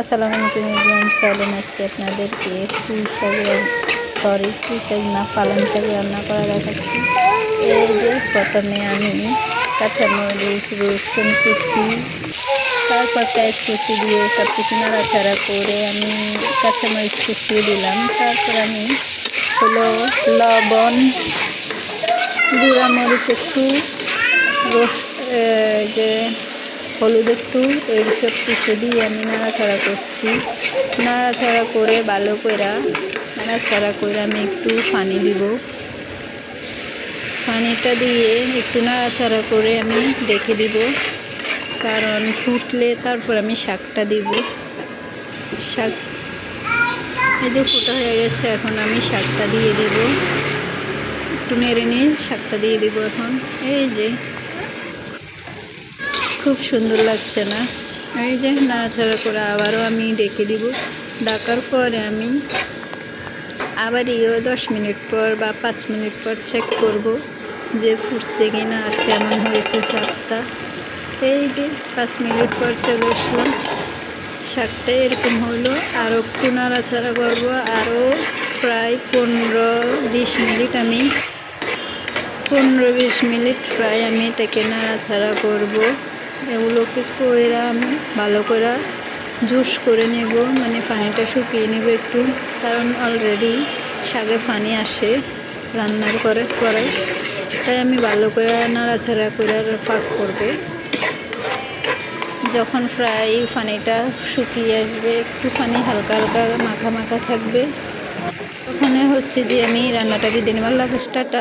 আসসালামু আলাইকুম এভরিওয়ান চলেন আজকে আপনাদেরকে পুঁই শাক সরি পুঁই শাক না, পালং শাক রান্না করা দেখাচ্ছি। এই যে প্রথমে আমি কাঁচামরিচ, রসুন কুচি, তারপর পেঁয়াজ কুচি দিয়ে সব কিছু নাড়াচাড়া করে আমি কাঁচামরিচ কুচিয়ে দিলাম। তারপর আমি হলো লবণ গুঁড়া মরিচ একটু, রস যে হলুদ একটু এইসব কিছু দিয়ে আমি নাড়াচাড়া করছি। নাড়াচাড়া করে ভালো করে নাড়াচাড়া করে আমি একটু পানি দিব। পানিটা দিয়ে একটু নাড়াচাড়া করে আমি রেখে দিব। কারণ ফুটলে তারপর আমি শাকটা দিব। শাক এই যে ফুটা হয়ে গেছে, এখন আমি শাকটা দিয়ে দিব। একটু নেড়ে নিয়ে শাকটা দিয়ে দিব এখন। এই যে খুব সুন্দর লাগছে না। এই যে নাড়াচাড়া করে আবারও আমি ডেকে দিব। ডাকার পরে আমি আবার ইও দশ মিনিট পর বা পাঁচ মিনিট পর চেক করব যে ফুটছে কি না আর কেমন হয়েছে শাকটা। এই যে পাঁচ মিনিট পর চলে আসলাম। শাকটা এরকম হলো আরও একটু নাড়াচাড়া করব, আরও প্রায় পনেরো বিশ মিনিট আমি পনেরো বিশ মিনিট প্রায় আমি এটাকে নাড়াচাড়া করব। এগুলোকে কইরা আমি ভালো করে জুস করে নেব? মানে পানিটা শুকিয়ে নেব একটু। কারণ অলরেডি শাকে পানি আসে রান্নার করে পরে। তাই আমি ভালো করে নাড়াচাড়া করে পাক করব। যখন প্রায় পানিটা শুকিয়ে আসবে একটু পানি হালকা হালকা মাখা মাখা থাকবে। ওখানে হচ্ছে যে আমি রান্নাটা দিয়ে নেব আল্লাহ হাফেজ, টাটা